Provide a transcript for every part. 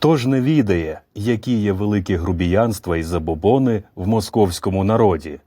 Хто ж не відає, які є великі грубіянства і забобони в московському народі?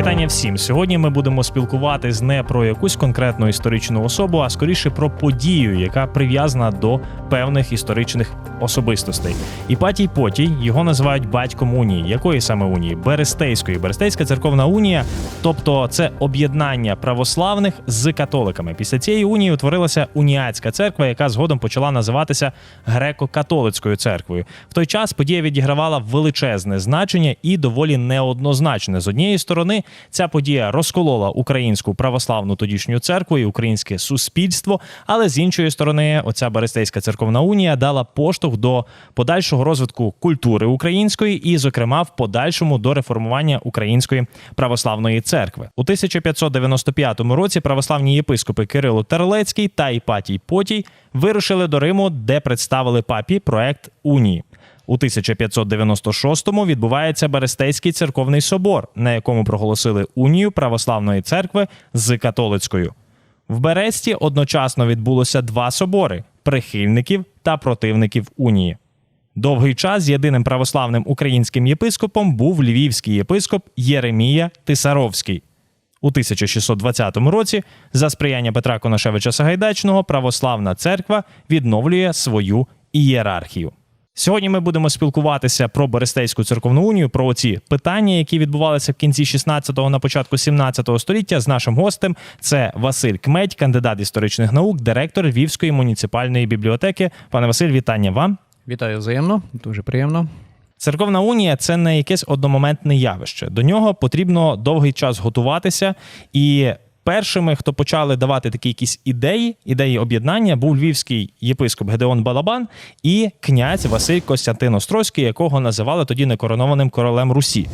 Вітання всім. Сьогодні ми будемо спілкуватись не про якусь конкретну історичну особу, а скоріше про подію, яка прив'язана до певних історичних особистостей. Іпатій Потій його називають батьком унії. Якої саме унії? Берестейської. Берестейська церковна унія, тобто це об'єднання православних з католиками. Після цієї унії утворилася уніатська церква, яка згодом почала називатися греко-католицькою церквою. В той час подія відігравала величезне значення і доволі неоднозначне. З однієї сторони, ця подія розколола українську православну тодішню церкву і українське суспільство. Але з іншої сторони, оця Берестейська церковна унія дала поштовх до подальшого розвитку культури української і, зокрема, в подальшому до реформування української православної церкви. У 1595 році православні єпископи Кирило Терлецький та Іпатій Потій вирушили до Риму, де представили папі проект унії. У 1596-му відбувається Берестейський церковний собор, на якому проголосили унію православної церкви з католицькою. В Бересті одночасно відбулося два собори прихильників та противників унії. Довгий час єдиним православним українським єпископом був львівський єпископ Єремія Тисаровський. У 1620 році, за сприяння Петра Конашевича Сагайдачного, православна церква відновлює свою ієрархію. Сьогодні ми будемо спілкуватися про Берестейську церковну унію, про ці питання, які відбувалися в кінці 16-го, на початку 17-го століття. З нашим гостем це Василь Кмедь, кандидат історичних наук, директор Львівської муніципальної бібліотеки. Пане Василь, вітання вам. Вітаю взаємно, дуже приємно. Церковна унія це не якесь одномоментне явище. До нього потрібно довгий час готуватися. І першими, хто почали давати такі якісь ідеї, ідеї об'єднання, був львівський єпископ Гедеон Балабан і князь Василь Костянтин Острозький, якого називали тоді некоронованим королем Русі.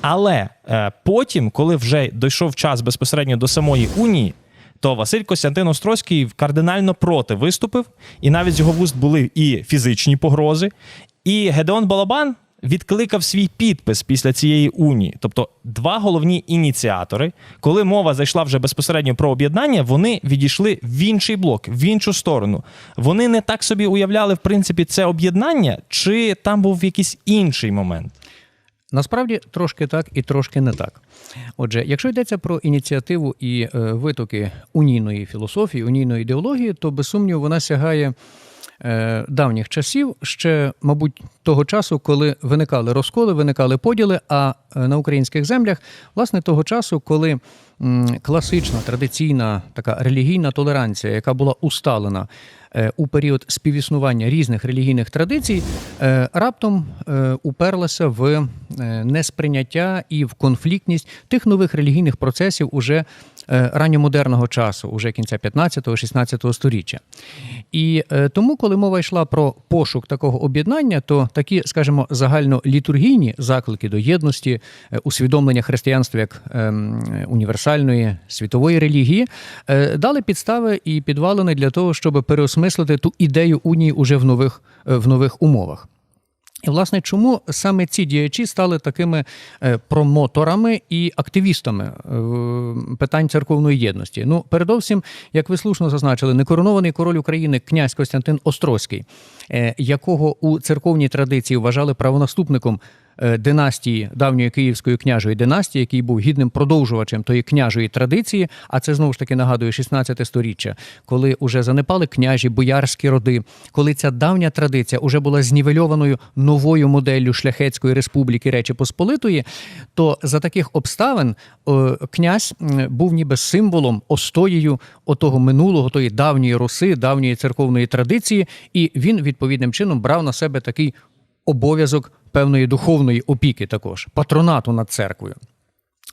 Але е, потім, коли вже дійшов час безпосередньо до самої унії. То Василь Костянтин Острозький кардинально проти виступив, і навіть з його вуст були і фізичні погрози. І Гедеон Балабан відкликав свій підпис після цієї унії. Тобто, два головні ініціатори, коли мова зайшла вже безпосередньо про об'єднання, вони відійшли в інший блок, в іншу сторону. Вони не так собі уявляли, в принципі, це об'єднання, чи там був якийсь інший момент. Насправді трошки так і трошки не так. Отже, якщо йдеться про ініціативу і е, витоки унійної філософії, унійної ідеології, то без сумніву вона сягає давніх часів, ще, мабуть, того часу, коли виникали розколи, виникали поділи. А е, на українських землях, власне, того часу, коли класична традиційна така релігійна толеранція, яка була усталена е, у період співіснування різних релігійних традицій, е, раптом е, уперлася в е, несприйняття і в конфліктність тих нових релігійних процесів уже е, ранньомодерного часу, уже кінця 15-16 століття. І е, тому, коли мова йшла про пошук такого об'єднання, то такі, скажімо, загальнолітургійні заклики до єдності, е, усвідомлення християнства як ем, універсальної світової релігії, е, дали підстави і підвалини для того, щоб переосмислити ту ідею унії уже в нових, е, в нових умовах. І, власне, чому саме ці діячі стали такими е, промоторами і активістами е, питань церковної єдності? Ну, передовсім, як ви слушно зазначили, некоронований король України князь Костянтин Острозький, якого у церковній традиції вважали правонаступником династії давньої київської княжої династії, який був гідним продовжувачем тої княжої традиції. А це знову ж таки нагадує 16 сторіччя, коли уже занепали княжі, боярські роди, коли ця давня традиція уже була знівельованою новою моделлю шляхетської республіки Речі Посполитої, то за таких обставин е, князь був ніби символом, остоєю отого минулого, тої давньої руси, давньої церковної традиції, і він відповідним чином брав на себе такий обов'язок певної духовної опіки, також патронату над церквою.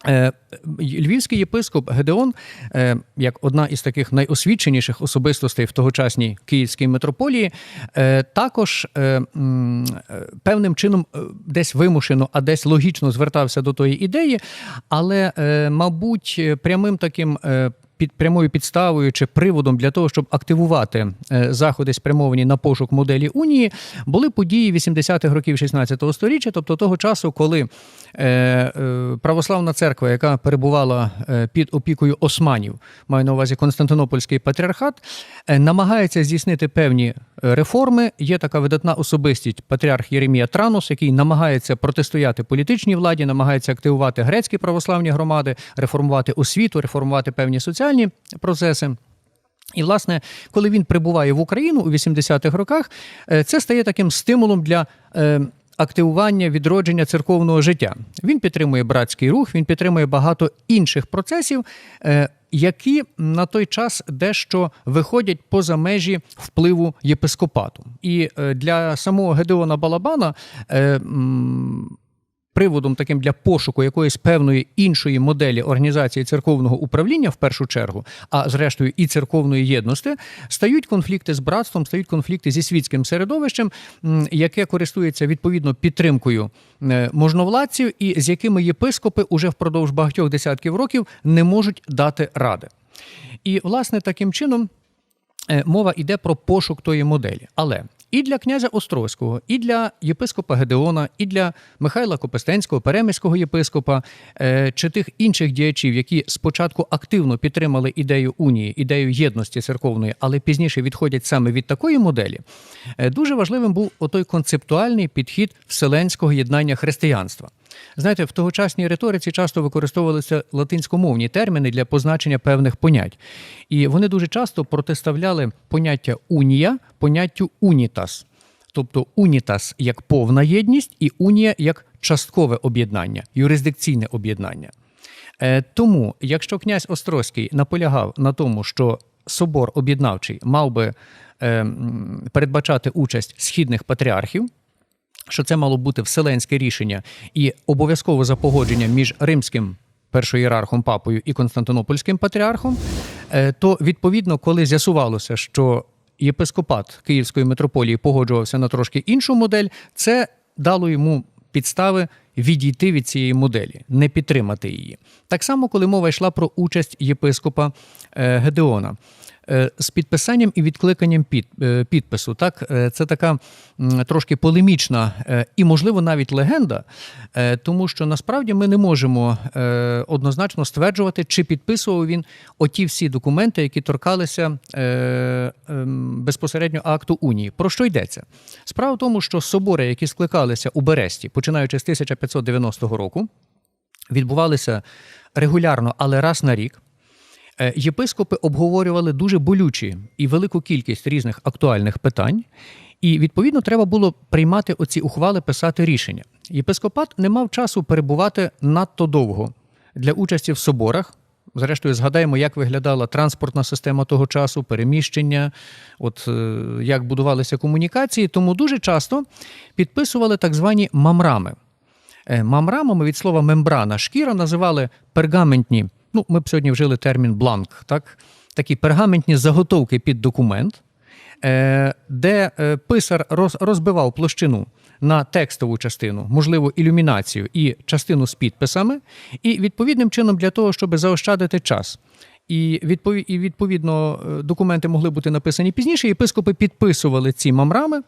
Е, Львівський єпископ Гедеон, е, як одна із таких найосвіченіших особистостей в тогочасній київській митрополії, е, також певним чином десь вимушено, а десь логічно звертався до тої ідеї, але, мабуть, прямим таким. Під прямою підставою чи приводом для того, щоб активувати е, заходи, спрямовані на пошук моделі унії, були події 80-х років 16 століття, тобто того часу, коли православна церква, яка перебувала е, під опікою османів, маю на увазі Константинопольський патріархат, е, намагається здійснити певні е, реформи. Є така видатна особистість патріарх Єремія Транос, який намагається протистояти політичній владі, намагається активувати грецькі православні громади, реформувати освіту, реформувати певні соціальні процеси. І, власне, коли він прибуває в Україну у 80-х роках, е, це стає таким стимулом для е, активування відродження церковного життя. Він підтримує братський рух, він підтримує багато інших процесів, е, які на той час дещо виходять поза межі впливу єпископату. І е, для самого Гедеона Балабана. Приводом таким для пошуку якоїсь певної іншої моделі організації церковного управління в першу чергу, а зрештою і церковної єдності, стають конфлікти з братством, стають конфлікти зі світським середовищем, яке користується відповідно підтримкою е, можновладців, і з якими єпископи уже впродовж багатьох десятків років не можуть дати ради. І власне таким чином е, мова йде про пошук тої моделі. Але і для князя Острозького, і для єпископа Гедеона, і для Михайла Копестенського, переміського єпископа е, чи тих інших діячів, які спочатку активно підтримали ідею унії, ідею єдності церковної, але пізніше відходять саме від такої моделі, е, дуже важливим був отой концептуальний підхід вселенського єднання християнства. Знаєте, в тогочасній риториці часто використовувалися латинськомовні терміни для позначення певних понять. І вони дуже часто протиставляли поняття унія поняттю унітас. Тобто унітас як повна єдність, і унія як часткове об'єднання, юрисдикційне об'єднання. Е, Тому, якщо князь Острозький наполягав на тому, що собор об'єднавчий мав би е, передбачати участь східних патріархів, що це мало бути вселенське рішення і обов'язково за погодженням між римським першоєрархом папою і Константинопольським патріархом, е, то відповідно, коли з'ясувалося, що єпископат Київської митрополії погоджувався на трошки іншу модель, це дало йому підстави відійти від цієї моделі, не підтримати її. Так само, коли мова йшла про участь єпископа е, Гедеона. Е, З підписанням і відкликанням під, е, підпису, так е, це така трошки полемічна і, можливо, навіть легенда, тому що насправді ми не можемо однозначно стверджувати, чи підписував він оті всі документи, які торкалися ем, безпосередньо акту унії. Про що йдеться? Справа в тому, що собори, які скликалися у Бересті, починаючи з 1590 року, відбувалися регулярно, але раз на рік. Е, Єпископи обговорювали дуже болючі і велику кількість різних актуальних питань, і відповідно треба було приймати оці ухвали, писати рішення. Єпископат не мав часу перебувати надто довго для участі в соборах. Зрештою, згадаємо, як виглядала транспортна система того часу, переміщення, от е, як будувалися комунікації. Тому дуже часто підписували так звані мамрами. Е, Мамрамами від слова мембрана шкіра називали пергаментні. Ну, ми б сьогодні вжили термін бланк, так? Такі пергаментні заготовки під документ, е, де е, писар розбивав площину на текстову частину, можливо, ілюмінацію і частину з підписами, і відповідним чином для того, щоб заощадити час. І, відповідно е, документи могли бути написані пізніше. Єпископи підписували ці мамрами,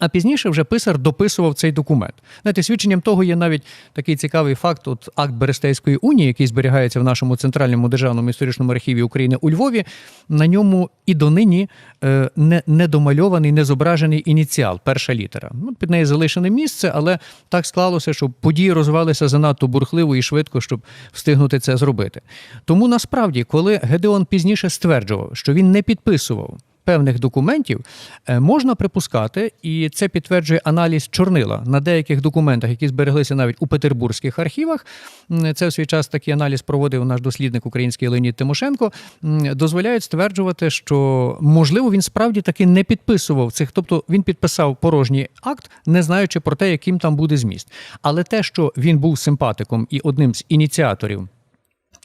а пізніше вже писар дописував цей документ. Знаєте, свідченням того є навіть такий цікавий факт: от акт Берестейської унії, який зберігається в нашому центральному державному історичному архіві України у Львові. На ньому і донині е, не, не домальований, не зображений ініціал, перша літера. Ну, під нею залишене місце, але так склалося, що події розвивалися занадто бурхливо і швидко, щоб встигнути це зробити. Тому насправді, коли Гедеон пізніше стверджував, що він не підписував певних документів е, можна припускати, і це підтверджує аналіз чорнила на деяких документах, які збереглися навіть у петербурзьких архівах. Це в свій час такий аналіз проводив наш дослідник український Леонід Тимошенко. Дозволяють стверджувати, що можливо він справді таки не підписував цих, тобто він підписав порожній акт, не знаючи про те, яким там буде зміст. Але те, що він був симпатиком і одним з ініціаторів.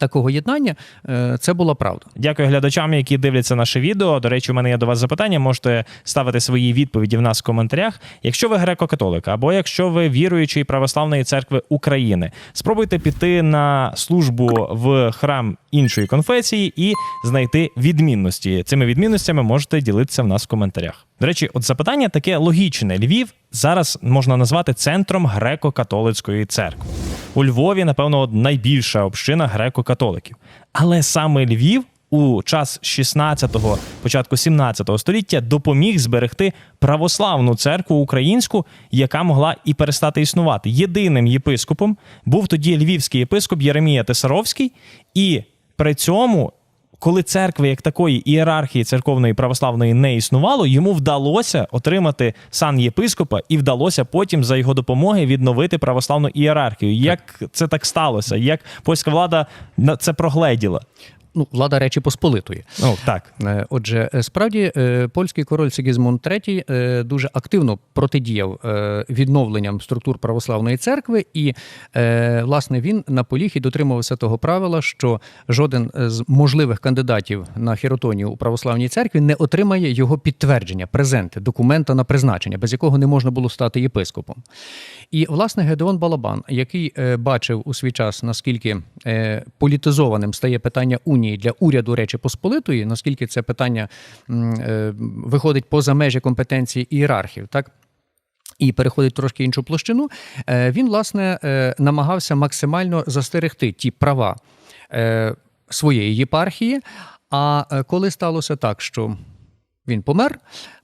Такого єднання е, це була правда. Дякую глядачам, які дивляться наше відео. До речі, у мене є до вас запитання. Можете ставити свої відповіді в нас в коментарях. Якщо ви греко-католик, або якщо ви віруючий православної церкви України, спробуйте піти на службу в храм іншої конфесії і знайти відмінності. Цими відмінностями можете ділитися в нас в коментарях. До речі, от запитання таке логічне. Львів зараз можна назвати центром греко-католицької церкви. У Львові, напевно, найбільша община греко-католиків. Але саме Львів у час 16-го, початку 17-го століття допоміг зберегти православну церкву українську, яка могла і перестати існувати. Єдиним єпископом був тоді львівський єпископ Єремія Тесаровський, і при цьому. Коли церкви як такої ієрархії церковної православної не існувало, йому вдалося отримати сан єпископа і вдалося потім за його допомоги відновити православну ієрархію. Як це так сталося? Як польська влада на це прогледіла? Ну, влада Речі Посполитої. Ну так. Е, Отже, е, справді е, польський король Сигізмунд III дуже активно протидіяв відновленням структур православної церкви, і власне він наполіг і дотримувався того правила, що жоден з можливих кандидатів на хіротонію у православній церкві не отримає його підтвердження, презенти, документа на призначення, без якого не можна було стати єпископом. І власне Гедеон Балабан, який бачив у свій час, наскільки політизованим стає питання унії для уряду Речі Посполитої, наскільки це питання е, виходить поза межі компетенції ієрархів, так. І переходить трошки іншу площину. е, Він, власне, е, намагався максимально застерегти ті права своєї єпархії. А коли сталося так, що він помер,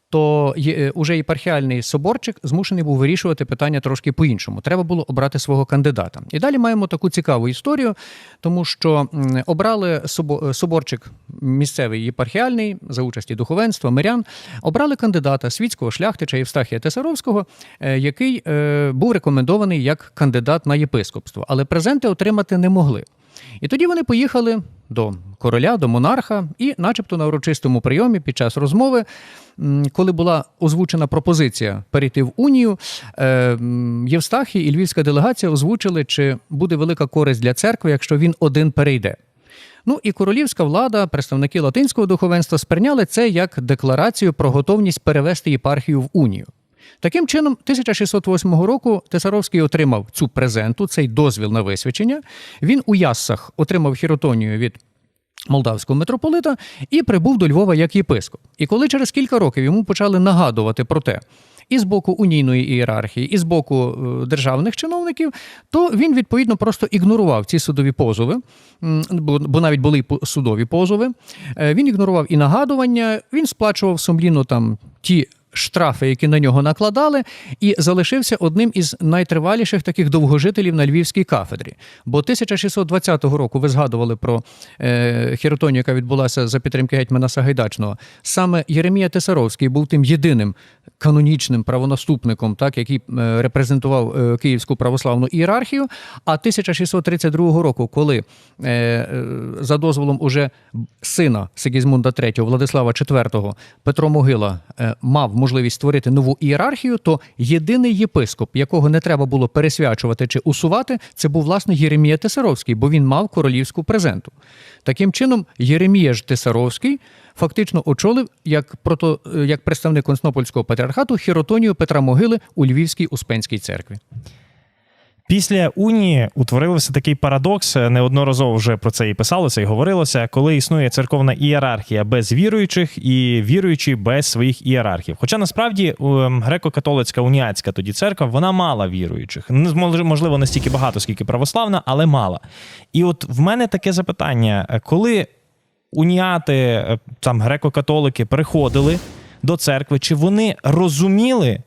то є- е, уже єпархіальний соборчик змушений був вирішувати питання трошки по-іншому. Треба було обрати свого кандидата. І далі маємо таку цікаву історію, тому що обрали е, соборчик місцевий єпархіальний за участі духовенства, мирян, обрали кандидата світського шляхтича Євстахія Тесаровського, е, який був рекомендований як кандидат на єпископство, але презенти отримати не могли. І тоді вони поїхали до короля, до монарха, і, начебто, на урочистому прийомі під час розмови, коли була озвучена пропозиція перейти в унію, е, Євстахій і львівська делегація озвучили, чи буде велика користь для церкви, якщо він один перейде. Ну і королівська влада, представники латинського духовенства сприйняли це як декларацію про готовність перевести єпархію в унію. Таким чином, 1608 року Тесаровський отримав цю презенту, цей дозвіл на висвячення. Він у Яссах отримав хіротонію від молдавського митрополита і прибув до Львова як єпископ. І коли через кілька років йому почали нагадувати про те, і з боку унійної ієрархії, і з боку е, державних чиновників, то він відповідно просто ігнорував ці судові позови, бо, навіть були судові позови. Е, Він ігнорував і нагадування, він сплачував сумлінно там ті. Штрафи, які на нього накладали, і залишився одним із найтриваліших таких довгожителів на львівській кафедрі. Бо 1620 року ви згадували про е, хіротонію, яка відбулася за підтримки гетьмана Сагайдачного. Саме Єремія Тесаровський був тим єдиним канонічним правонаступником, так який е, репрезентував е, Київську православну ієрархію. А 1632 року, коли е, е, за дозволом уже сина Сигізмунда III, Владислава IV, Петро Могила е, мав можливість створити нову ієрархію, то єдиний єпископ, якого не треба було пересвячувати чи усувати, це був власне Єремія Тесаровський, бо він мав королівську презенту. Таким чином, Єремія ж Тесаровський фактично очолив як прото, як представник Константинопольського патріархату хіротонію Петра Могили у Львівській Успенській церкві. Після унії утворився такий парадокс. Неодноразово вже про це і писалося, і говорилося, коли існує церковна ієрархія без віруючих і віруючі без своїх ієрархів. Хоча насправді ем, греко-католицька уніатська тоді церква вона мала віруючих. Можливо, не стільки багато, скільки православна, але мала. І от в мене таке запитання: коли уніати, е, там греко-католики приходили до церкви, чи вони розуміли?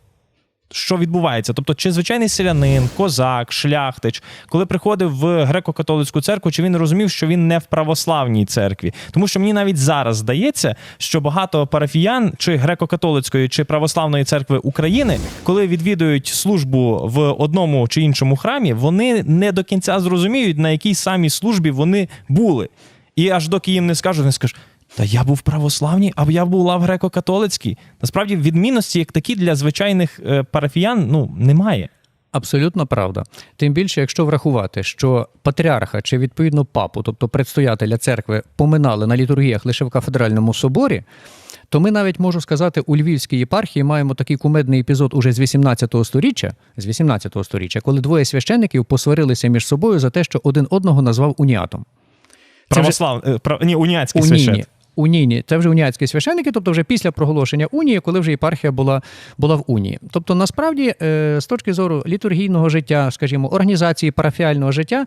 Що відбувається. Тобто, чи звичайний селянин, козак, шляхтич, коли приходив в греко-католицьку церкву, чи він розумів, що він не в православній церкві? Тому що мені навіть зараз здається, що багато парафіян, чи греко-католицької, чи православної церкви України, коли відвідують службу в одному чи іншому храмі, вони не до кінця зрозуміють, на якій самій службі вони були. І аж доки їм не скажуть, вони скажуть. Та я був православній, а я була в греко-католицькій. Насправді відмінності, як такі для звичайних е, парафіян, ну немає. Абсолютно правда. Тим більше, якщо врахувати, що патріарха чи відповідно папу, тобто предстоятеля церкви, поминали на літургіях лише в кафедральному соборі, то ми навіть можу сказати, у Львівській єпархії маємо такий кумедний епізод уже з 18 століття, з 18 століття, коли двоє священників посварилися між собою за те, що один одного назвав уніатом. Це вже- прав... Ні, уніатський Унійні. свящет. Унійні, це вже уніатські священники, тобто вже після проголошення унії, коли вже єпархія була, була в унії. Тобто, насправді, е, з точки зору літургійного життя, скажімо, організації парафіального життя.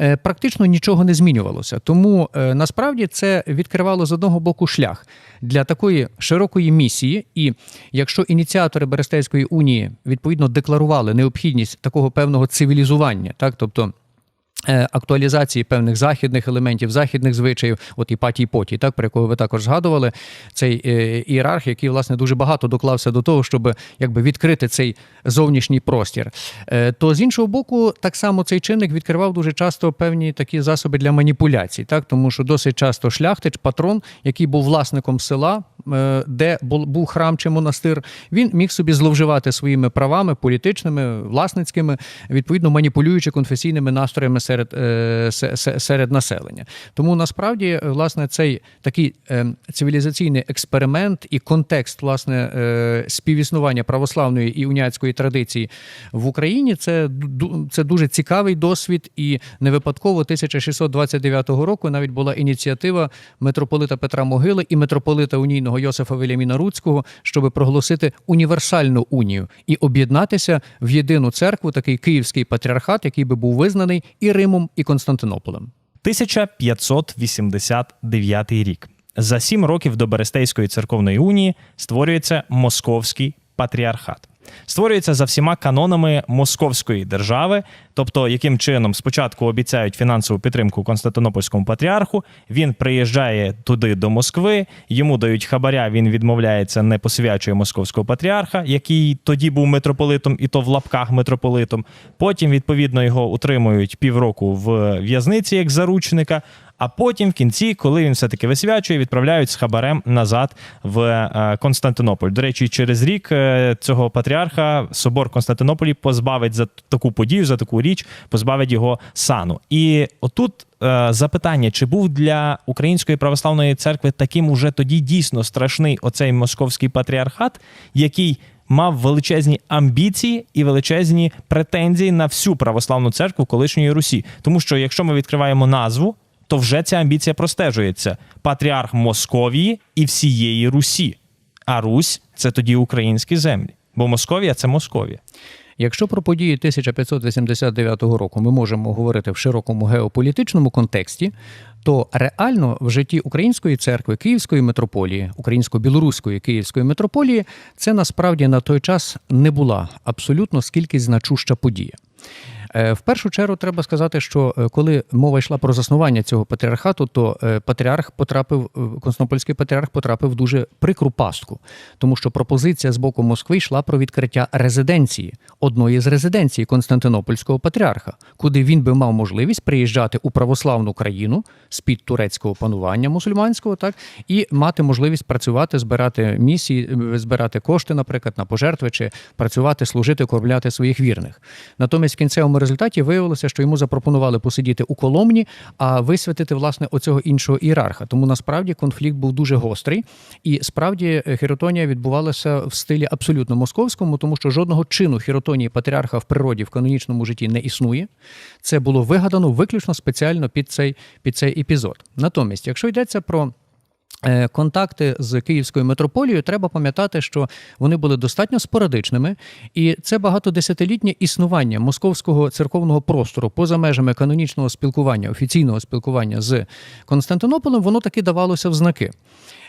е, Практично нічого не змінювалося, тому е, насправді це відкривало з одного боку шлях для такої широкої місії. І якщо ініціатори Берестейської унії відповідно декларували необхідність такого певного цивілізування, так тобто. Е, Актуалізації певних західних елементів, західних звичаїв, от і патій потій, так про якого ви також згадували, цей е, ієрарх, який власне дуже багато доклався до того, щоб якби відкрити цей зовнішній простір. Е, То з іншого боку, так само цей чинник відкривав дуже часто певні такі засоби для маніпуляцій, так? Тому що досить часто шляхтич, патрон, який був власником села, де був храм чи монастир, він міг собі зловживати своїми правами політичними, власницькими, відповідно маніпулюючи конфесійними настроями серед, е, се- се- серед населення. Тому насправді, власне, цей такий е, цивілізаційний експеримент і контекст власне е, співіснування православної і уніатської традиції в Україні це, це дуже цікавий досвід, і не випадково 1629 року навіть була ініціатива митрополита Петра Могили і митрополита унійного Йосифа Веліміна Руцького, щоб проголосити універсальну унію і об'єднатися в єдину церкву, такий київський патріархат, який би був визнаний і Римом, і Константинополем. 1589 рік. За сім років до Берестейської церковної унії створюється Московський патріархат. Створюється за всіма канонами Московської держави, тобто яким чином спочатку обіцяють фінансову підтримку Константинопольському патріарху. Він приїжджає туди до Москви, йому дають хабаря. Він відмовляється, не посвячує московського патріарха, який тоді був митрополитом, і то в лапках митрополитом. Потім відповідно його утримують півроку в в'язниці як заручника. А потім, в кінці, коли він все-таки висвячує, відправляють з хабарем назад в е, Константинополь. До речі, через рік е, цього патріарха собор Константинополі позбавить за таку подію, за таку річ, позбавить його сану. І отут е, запитання: чи був для Української православної церкви таким уже тоді дійсно страшний оцей московський патріархат, який мав величезні амбіції і величезні претензії на всю православну церкву колишньої Русі. Тому що якщо ми відкриваємо назву, то вже ця амбіція простежується: патріарх Московії і всієї Русі. А Русь це тоді українські землі. Бо Московія це Московія. Якщо про події 1589 року ми можемо говорити в широкому геополітичному контексті, то реально в житті Української церкви, Київської митрополії, Українсько-білоруської Київської митрополії, це насправді на той час не була абсолютно скільки значуща подія. Е, В першу чергу треба сказати, що е, коли мова йшла про заснування цього патріархату, то е, патріарх потрапив, Константинопольський патріарх потрапив в дуже прикру пастку, тому що пропозиція з боку Москви йшла про відкриття резиденції одної з резиденцій Константинопольського патріарха, куди він би мав можливість приїжджати у православну країну з під турецького панування мусульманського, так і мати можливість працювати, збирати місії, збирати кошти, наприклад, на пожертви чи працювати, служити, кормляти своїх вірних. Натомість в кінцевому результаті виявилося, що йому запропонували посидіти у Коломні, а висвятити власне оцього іншого ієрарха. Тому насправді конфлікт був дуже гострий, і справді е, хіротонія відбувалася в стилі абсолютно московському, тому що жодного чину хіротонії патріарха в природі в канонічному житті не існує. Це було вигадано виключно спеціально під цей, під цей епізод. Натомість, якщо йдеться про Контакти з Київською митрополією треба пам'ятати, що вони були достатньо спорадичними, і це багатодесятилітнє існування московського церковного простору поза межами канонічного спілкування, офіційного спілкування з Константинополем, воно таки давалося в знаки.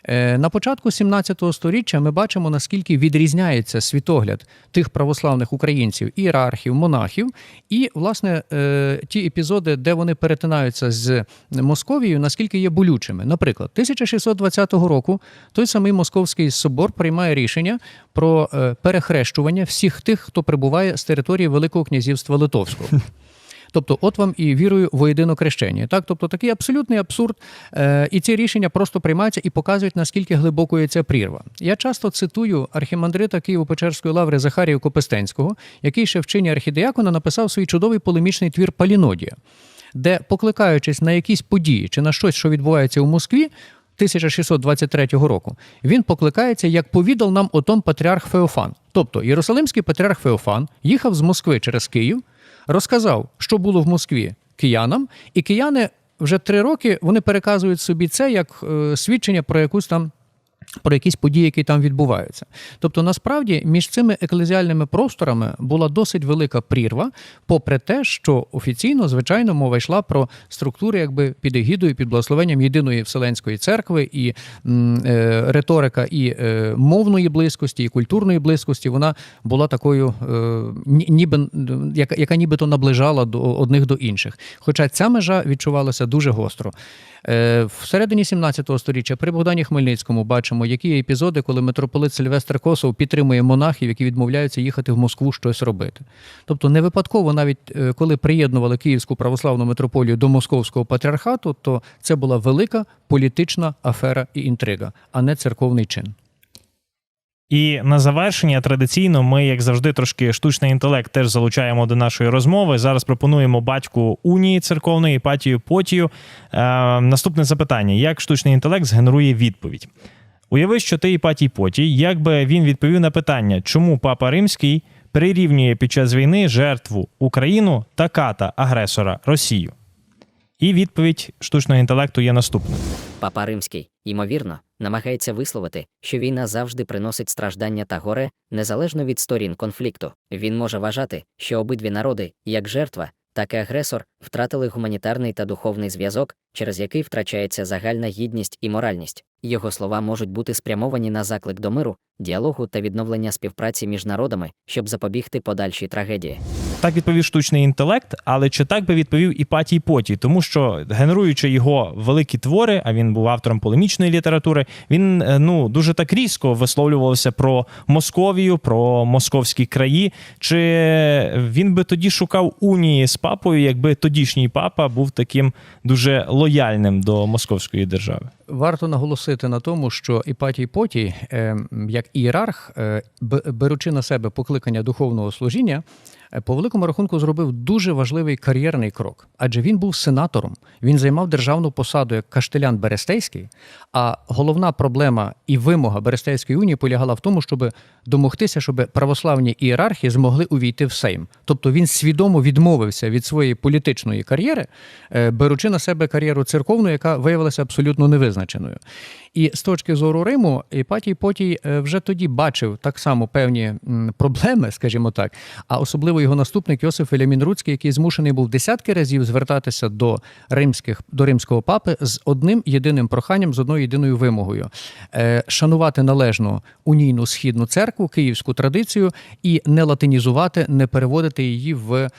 Е, На початку 17 століття ми бачимо, наскільки відрізняється світогляд тих православних українців, ієрархів, монахів, і, власне, е, ті епізоди, де вони перетинаються з Московією, наскільки є болючими. Наприклад, 1620 року той самий Московський собор приймає рішення про е, перехрещування всіх тих, хто прибуває з території Великого князівства Литовського. Тобто, от вам і вірою воєдино крещення. Так, тобто такий абсолютний абсурд, е, і ці рішення просто приймаються і показують, наскільки глибокою ця прірва. Я часто цитую архімандрита Києво-Печерської лаври Захарію Копестенського, який ще в чині архідеякона написав свій чудовий полемічний твір Палінодія, де, покликаючись на якісь події чи на щось, що відбувається у Москві. 1623 року він покликається, як повідав нам о том патріарх Феофан. Тобто Єрусалимський патріарх Феофан їхав з Москви через Київ, розказав, що було в Москві киянам, і кияни вже три роки вони переказують собі це як е, свідчення про якусь там. Про якісь події, які там відбуваються. Тобто, насправді, між цими еклезіальними просторами була досить велика прірва, попри те, що офіційно, звичайно, мова йшла про структури, якби під егідою, під благословенням єдиної Вселенської церкви, і е, риторика і е, мовної близькості, і культурної близькості, вона була такою, е, ніби, яка, яка нібито наближала до одних до інших. Хоча ця межа відчувалася дуже гостро. Е, Всередині 17 століття при Богдані Хмельницькому бачимо, які епізоди, коли митрополит Сильвестр Косов підтримує монахів, які відмовляються їхати в Москву щось робити. Тобто, не випадково, навіть е, коли приєднували Київську православну митрополію до Московського патріархату, то це була велика політична афера і інтрига, а не церковний чин. І на завершення традиційно ми, як завжди, трошки штучний інтелект теж залучаємо до нашої розмови. Зараз пропонуємо батьку унії церковної Іпатію Потію. Е, наступне запитання: як штучний інтелект згенерує відповідь? Уяви, що ти Іпатій Потій, як би він відповів на питання, чому папа Римський прирівнює під час війни жертву Україну та ката агресора Росію? І відповідь штучного інтелекту є наступною. Папа Римський, ймовірно, намагається висловити, що війна завжди приносить страждання та горе незалежно від сторін конфлікту. Він може вважати, що обидві народи, як жертва, так і агресор, втратили гуманітарний та духовний зв'язок, через який втрачається загальна гідність і моральність. Його слова можуть бути спрямовані на заклик до миру, діалогу та відновлення співпраці між народами, щоб запобігти подальшій трагедії. Так відповів штучний інтелект, але чи так би відповів Іпатій Потій? Тому що генеруючи його великі твори, а він був автором полемічної літератури, він е, ну дуже так різко висловлювався про Московію, про московські краї. Чи він би тоді шукав унії з папою, якби тодішній папа був таким дуже лояльним до московської держави? Варто наголосити на тому, що Іпатій Потій, е, як ієрарх, е, беручи на себе покликання духовного служіння, е, по великому рахунку зробив дуже важливий кар'єрний крок, адже він був сенатором. Він займав державну посаду як каштелян Берестейський. А головна проблема і вимога Берестейської унії полягала в тому, щоб домогтися, щоб православні ієрархи змогли увійти в Сейм. Тобто він свідомо відмовився від своєї політичної кар'єри, беручи на себе кар'єру церковну, яка виявилася абсолютно невизначеною. І з точки зору Риму, Іпатій Потій е, вже тоді бачив так само певні проблеми, скажімо так. А особливо його наступник Йосиф Елямін Руцький, який змушений був десятки разів звертатися до римських до римського папи з одним єдиним проханням, з одною єдиною вимогою е, шанувати належно унійну східну церкву, київську традицію і не латинізувати, не переводити її в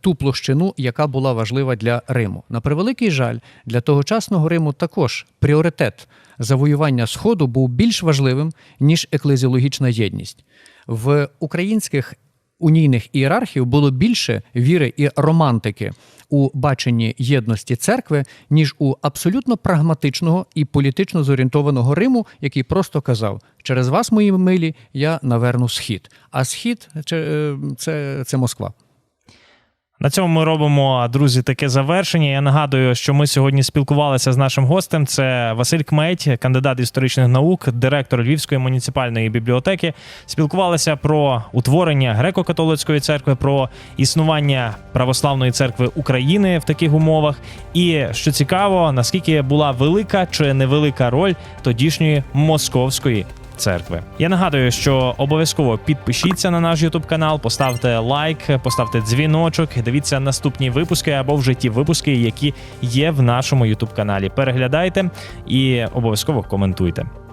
ту площину, яка була важлива для Риму. На превеликий жаль, для тогочасного Риму також пріоритет завоювання Сходу був більш важливим, ніж еклезіологічна єдність. В українських унійних ієрархів було більше віри і романтики у баченні єдності церкви, ніж у абсолютно прагматичного і політично зорієнтованого Риму, який просто казав: через вас, мої милі, я наверну схід. А схід це, це, це Москва. На цьому ми робимо, друзі, таке завершення. Я нагадую, що ми сьогодні спілкувалися з нашим гостем. Це Василь Кметь, кандидат історичних наук, директор Львівської муніципальної бібліотеки. Спілкувалися про утворення греко-католицької церкви, про існування православної церкви України в таких умовах. І що цікаво, наскільки була велика чи невелика роль тодішньої московської церкви. Я нагадую, що обов'язково підпишіться на наш YouTube канал, поставте лайк, поставте дзвіночок, дивіться наступні випуски або вже ті випуски, які є в нашому YouTube каналі. Переглядайте і обов'язково коментуйте.